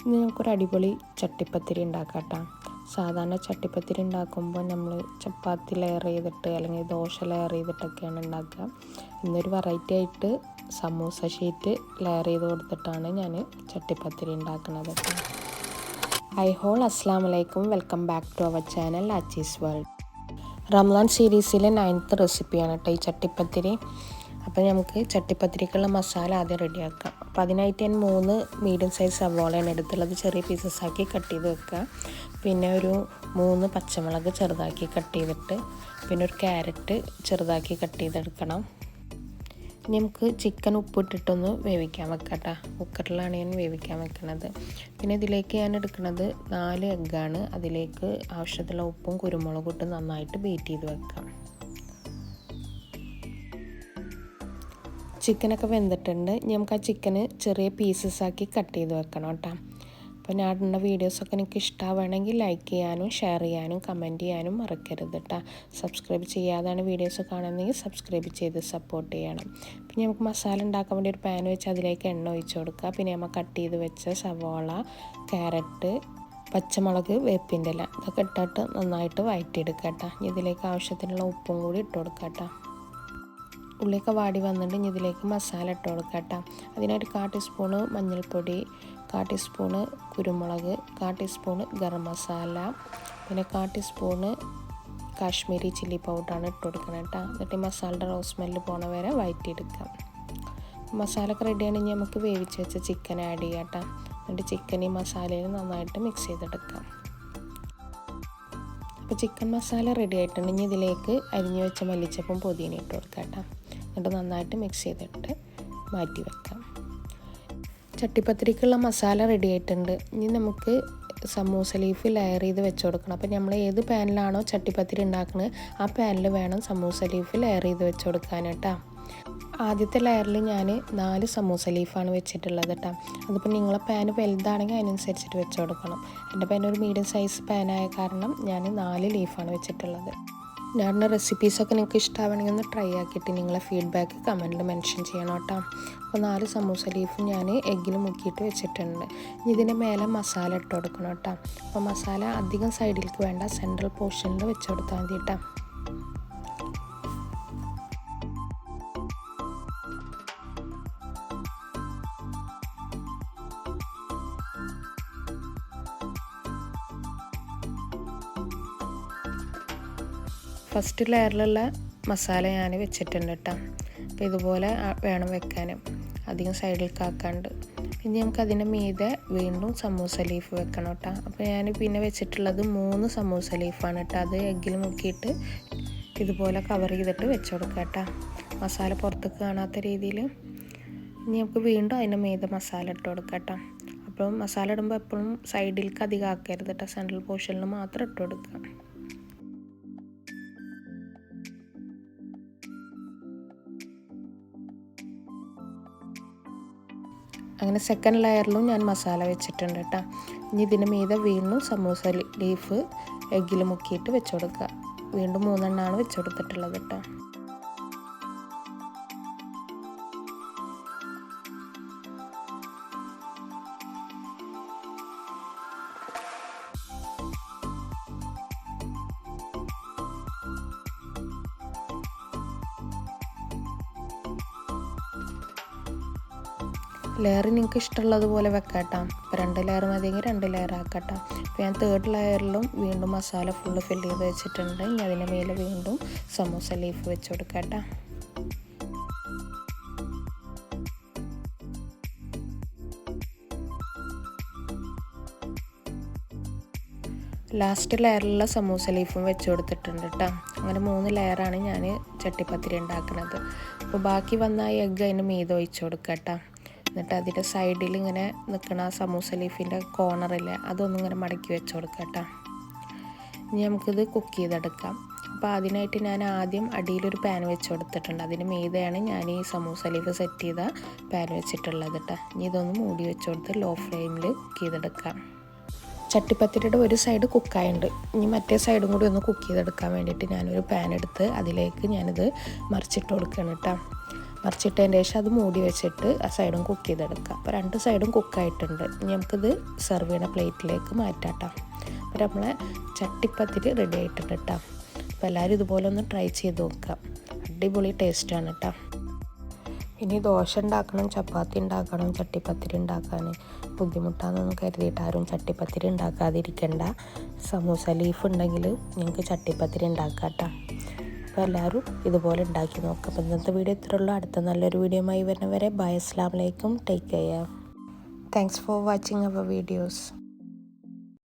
ഇന്ന് നമുക്കൊരു അടിപൊളി ചട്ടിപ്പത്തിരി ഉണ്ടാക്കാം കേട്ടോ സാധാരണ ചട്ടിപ്പത്തിരി ഉണ്ടാക്കുമ്പോൾ നമ്മൾ ചപ്പാത്തി ലെയർ ചെയ്തിട്ട് അല്ലെങ്കിൽ ദോശ ലെയർ ചെയ്തിട്ടൊക്കെയാണ് ഉണ്ടാക്കുക. ഇന്നൊരു വെറൈറ്റി ആയിട്ട് സമൂസ ഷീറ്റ് ലെയർ ചെയ്ത് കൊടുത്തിട്ടാണ് ഞാൻ ചട്ടിപ്പത്തിരി ഉണ്ടാക്കുന്നത് ഐ ഹോൾ അസ്സാം വലൈക്കും welcome back to our channel Achees world Ramlan സീരീസിലെ നയൻത്ത് റെസിപ്പിയാണ് കേട്ടോ ഈ ചട്ടിപ്പത്തിരി. അപ്പോൾ നമുക്ക് ചട്ടിപ്പത്തിരിക്കുള്ള മസാല ആദ്യം റെഡിയാക്കാം. അപ്പോൾ അതിനായിട്ട് ഞാൻ മൂന്ന് മീഡിയം സൈസ് സവോളയാണ് എടുത്തുള്ളത്. ചെറിയ പീസസ് ആക്കി കട്ട് ചെയ്ത് വെക്കുക. പിന്നെ ഒരു മൂന്ന് പച്ചമുളക് ചെറുതാക്കി കട്ട് ചെയ്തിട്ട് പിന്നെ ഒരു ക്യാരറ്റ് ചെറുതാക്കി കട്ട് ചെയ്തെടുക്കണം. ഇനി നമുക്ക് ചിക്കൻ ഉപ്പിട്ടിട്ടൊന്ന് വേവിക്കാൻ വെക്കാം കേട്ടോ. കുക്കറിലാണ് ഞാൻ വേവിക്കാൻ വെക്കുന്നത് പിന്നെ ഇതിലേക്ക് ഞാൻ എടുക്കുന്നത് നാല് എഗ്ഗാണ് അതിലേക്ക് ആവശ്യത്തിലുള്ള ഉപ്പും കുരുമുളകും ഇട്ട് നന്നായിട്ട് ബീറ്റ് ചെയ്ത് വെക്കാം. ചിക്കനൊക്കെ വെന്തിട്ടുണ്ട്. നമുക്ക് ആ ചിക്കന് ചെറിയ പീസസ് ആക്കി കട്ട് ചെയ്ത് വെക്കണം കേട്ടോ. അപ്പോൾ ഞാൻ ഇടുന്ന വീഡിയോസൊക്കെ എനിക്ക് ഇഷ്ടമാവുകയാണെങ്കിൽ ലൈക്ക് ചെയ്യാനും ഷെയർ ചെയ്യാനും കമന്റ് ചെയ്യാനും മറക്കരുത് കേട്ടോ. സബ്സ്ക്രൈബ് ചെയ്യാതാണ് വീഡിയോസ് കാണുന്നതെങ്കിൽ സബ്സ്ക്രൈബ് ചെയ്ത് സപ്പോർട്ട് ചെയ്യണം. പിന്നെ നമുക്ക് മസാല ഉണ്ടാക്കാൻ വേണ്ടി ഒരു പാൻ വെച്ച് അതിലേക്ക് എണ്ണ ഒഴിച്ച് കൊടുക്കുക. പിന്നെ നമ്മൾ കട്ട് ചെയ്ത് വെച്ച സവോള ക്യാരറ്റ് പച്ചമുളക് വേപ്പിന്റെ ഇല ഇതൊക്കെ ഇട്ടിട്ട് നന്നായിട്ട് വയറ്റിയെടുക്കാം കേട്ടോ. ഇതിലേക്ക് ആവശ്യത്തിനുള്ള ഉപ്പും കൂടി ഇട്ട് കൊടുക്കാം കേട്ടോ. ഉള്ളിയൊക്കെ വാടി വന്നിട്ട് ഇനി ഇതിലേക്ക് മസാല ഇട്ട് കൊടുക്കുക കേട്ടോ അതിനായിട്ട് കാ ടീസ്പൂണ് മഞ്ഞൾപ്പൊടി കാ ടീസ്പൂണ് കുരുമുളക് കാ ടീസ്പൂണ് ഗരം മസാല പിന്നെ കാ ടീസ്പൂണ് കാശ്മീരി ചില്ലി പൗഡറാണ് ഇട്ട് കൊടുക്കുന്നത് കേട്ടോ എന്നിട്ട് മസാലയുടെ റോസ് സ്മെല്ല് പോണ വരെ വഴറ്റിയെടുക്കാം മസാല ഒക്കെ റെഡിയാണെങ്കിൽ നമുക്ക് വേവിച്ച് വെച്ച ചിക്കൻ ആഡ് ചെയ്യാം കേട്ടോ എന്നിട്ട് ചിക്കൻ ഈ മസാലയിൽ നന്നായിട്ട് മിക്സ് ചെയ്തെടുക്കാം. അപ്പോൾ ചിക്കൻ മസാല റെഡി ആയിട്ടുണ്ടെങ്കിൽ ഇതിലേക്ക് അരിഞ്ഞു വെച്ച മല്ലിച്ചപ്പും പുതിന ഇട്ട് കൊടുക്കാം കേട്ടോ എന്നിട്ട് നന്നായിട്ട് മിക്സ് ചെയ്തിട്ട് മാറ്റി വെക്കാം. ചട്ടിപ്പത്തിരിക്കുള്ള മസാല റെഡി ആയിട്ടുണ്ട്. ഇനി നമുക്ക് സമൂസ ലീഫ് ലെയർ ചെയ്ത് വെച്ച് കൊടുക്കണം. അപ്പോൾ നമ്മൾ ഏത് പാനിലാണോ ചട്ടിപ്പത്തിരി ഉണ്ടാക്കുന്നത് ആ പാനിൽ വേണം സമൂസ ലീഫ് ലെയർ ചെയ്ത് വെച്ച് കൊടുക്കാനട്ടാ ആദ്യത്തെ ലെയറിൽ ഞാൻ നാല് സമൂസ ലീഫാണ് വെച്ചിട്ടുള്ളത് കേട്ടോ അതിപ്പോൾ നിങ്ങളെ പാന് വലുതാണെങ്കിൽ അതിനനുസരിച്ചിട്ട് വെച്ച് കൊടുക്കണം. എന്റെ പാൻ ഒരു മീഡിയം സൈസ് പാനായ കാരണം ഞാൻ നാല് ലീഫാണ് വെച്ചിട്ടുള്ളത്. ഞാനുള്ള റെസിപ്പീസൊക്കെ നിങ്ങൾക്ക് ഇഷ്ടമാവണമെങ്കിൽ ഒന്ന് ട്രൈ ആക്കിയിട്ട് നിങ്ങളെ ഫീഡ്ബാക്ക് കമന്റിൽ മെൻഷൻ ചെയ്യണം കേട്ടോ. അപ്പോൾ നാല് സമൂസ ലീഫ് ഞാൻ എഗ്ഗിൽ മുക്കിയിട്ട് വെച്ചിട്ടുണ്ട്. ഇതിന്റെ മേലെ മസാല ഇട്ട് കൊടുക്കണം കേട്ടോ. അപ്പോൾ മസാല അധികം സൈഡിലേക്ക് വേണ്ട സെൻട്രൽ പോർഷനിൽ വെച്ച് കൊടുത്താൽ മതി കേട്ടോ. ഫസ്റ്റ് ലെയറിലുള്ള മസാല ഞാൻ വെച്ചിട്ടുണ്ട് കേട്ടോ അപ്പോൾ ഇതുപോലെ വേണം വെക്കാൻ അധികം സൈഡിൽ കാക്കാണ്ട് ഇനി നമുക്ക് അതിന്റെ മീതെ വീണ്ടും സമൂസ ലീഫ് വെക്കണം കേട്ടോ അപ്പോൾ ഞാൻ പിന്നെ വെച്ചിട്ടുള്ളത് മൂന്ന് സമൂസ ലീഫാണ് കേട്ടോ അത് എഗ്ഗിൽ മുക്കിയിട്ട് ഇതുപോലെ കവർ ചെയ്തിട്ട് വെച്ച് കൊടുക്കാം കേട്ടോ മസാല പുറത്തേക്ക് കാണാത്ത രീതിയിൽ ഇനി നമുക്ക് വീണ്ടും അതിന്റെ മീതെ മസാല ഇട്ട് കൊടുക്കാം കേട്ടോ അപ്പോൾ മസാല ഇടുമ്പോൾ എപ്പോഴും സൈഡിലേക്ക് അധികം ആക്കരുത് കേട്ടോ സെൻട്രൽ പോർഷനിൽ മാത്രം ഇട്ട് കൊടുക്കുക അങ്ങനെ സെക്കൻഡ് ലെയറിലും ഞാൻ മസാല വെച്ചിട്ടുണ്ട് കേട്ടോ ഇനി ഇതിന് മീതെ വീണ്ടും സമൂസ ലീഫ് എഗ്ഗിൽ മുക്കിയിട്ട് വെച്ച് കൊടുക്കുക. വീണ്ടും മൂന്നെണ്ണമാണ് വെച്ച് കൊടുത്തിട്ടുള്ളത് കേട്ടോ ലെയർ നിങ്ങൾക്ക് ഇഷ്ടമുള്ളതുപോലെ വെക്കാട്ടോ. ഇപ്പോൾ രണ്ട് ലെയർ മതിയെങ്കിൽ രണ്ട് ലെയർ ആക്കട്ടോ. അപ്പോൾ ഞാൻ തേർഡ് ലെയറിലും വീണ്ടും മസാല ഫുള്ള് ഫില്ല് ചെയ്ത് വെച്ചിട്ടുണ്ട്. ഇനി അതിന് മേലെ വീണ്ടും സമോസ ലീഫ് വെച്ച് കൊടുക്കട്ടെ. ലാസ്റ്റ് ലെയറിലുള്ള സമൂസ ലീഫും വെച്ച് കൊടുത്തിട്ടുണ്ട് കേട്ടോ അങ്ങനെ മൂന്ന് ലെയറാണ് ഞാൻ ചട്ടിപ്പത്തിരി ഉണ്ടാക്കുന്നത് അപ്പോൾ ബാക്കി വന്ന എഗ്ഗ് അതിന് മീതെ ഒഴിച്ച് കൊടുക്കാം കേട്ടോ എന്നിട്ട് അതിന്റെ സൈഡിൽ ഇങ്ങനെ നിൽക്കുന്ന ആ സമൂസ ലീഫിന്റെ കോർണറിൽ അതൊന്നും ഇങ്ങനെ മടക്കി വെച്ച് കൊടുക്കുക കേട്ടോ. ഇനി നമുക്കിത് കുക്ക് ചെയ്തെടുക്കാം. അപ്പോൾ അതിനായിട്ട് ഞാൻ ആദ്യം അടിയിലൊരു പാൻ വെച്ച് കൊടുത്തിട്ടുണ്ട്. അതിന് മീതെയാണ് ഞാൻ ഈ സമൂസ ലീഫ് സെറ്റ് ചെയ്ത പാൻ വെച്ചിട്ടുള്ളത് കേട്ടോ. ഇനി ഇതൊന്ന് മൂടി വെച്ച് കൊടുത്ത് ലോ ഫ്ലെയിമിൽ കുക്ക് ചെയ്തെടുക്കാം. ചട്ടിപ്പത്തിരിയുടെ ഒരു സൈഡ് കുക്കായുണ്ട് ഇനി മറ്റേ സൈഡും കൂടി ഒന്ന് കുക്ക് ചെയ്തെടുക്കാൻ വേണ്ടിയിട്ട് ഞാനൊരു പാൻ എടുത്ത് അതിലേക്ക് ഞാനിത് മറിച്ചിട്ട് കൊടുക്കുകയാണ് കേട്ടോ. മറിച്ചിട്ടതിന് ശേഷം അത് മൂടി വെച്ചിട്ട് ആ സൈഡും കുക്ക് ചെയ്തെടുക്കുക. അപ്പോൾ രണ്ട് സൈഡും കുക്കായിട്ടുണ്ട്. ഇനി നമുക്കിത് സെർവ് ചെയ്യണ പ്ലേറ്റിലേക്ക് മാറ്റാം അപ്പോൾ നമ്മളെ ചട്ടിപ്പത്തിരി റെഡി ആയിട്ടുണ്ട് കേട്ടോ. അപ്പോൾ എല്ലാവരും ഇതുപോലെ ഒന്ന് ട്രൈ ചെയ്ത് നോക്കാം അടിപൊളി ടേസ്റ്റാണ് കേട്ടോ. ഇനി ദോശ ഉണ്ടാക്കണം ചപ്പാത്തി ഉണ്ടാക്കണം ചട്ടിപ്പത്തിരി ഉണ്ടാക്കാൻ ബുദ്ധിമുട്ടാണെന്നൊന്നും കരുതിയിട്ട് ആരും ചട്ടിപ്പത്തിരി ഉണ്ടാക്കാതിരിക്കണ്ട. സമൂസ ലീഫ് ഉണ്ടെങ്കിൽ നിങ്ങൾക്ക് ചട്ടിപ്പത്തിരി ഉണ്ടാക്കാം കേട്ടോ. അപ്പോൾ എല്ലാവരും ഇതുപോലെ ഉണ്ടാക്കി നോക്കാം. അപ്പോൾ ഇന്നത്തെ വീഡിയോ ഇത്രയുള്ളൂ അടുത്ത നല്ലൊരു വീഡിയോയുമായി വരുന്നവരെ ബൈ അസ്ലാം വലൈക്കും take care thanks for watching our videos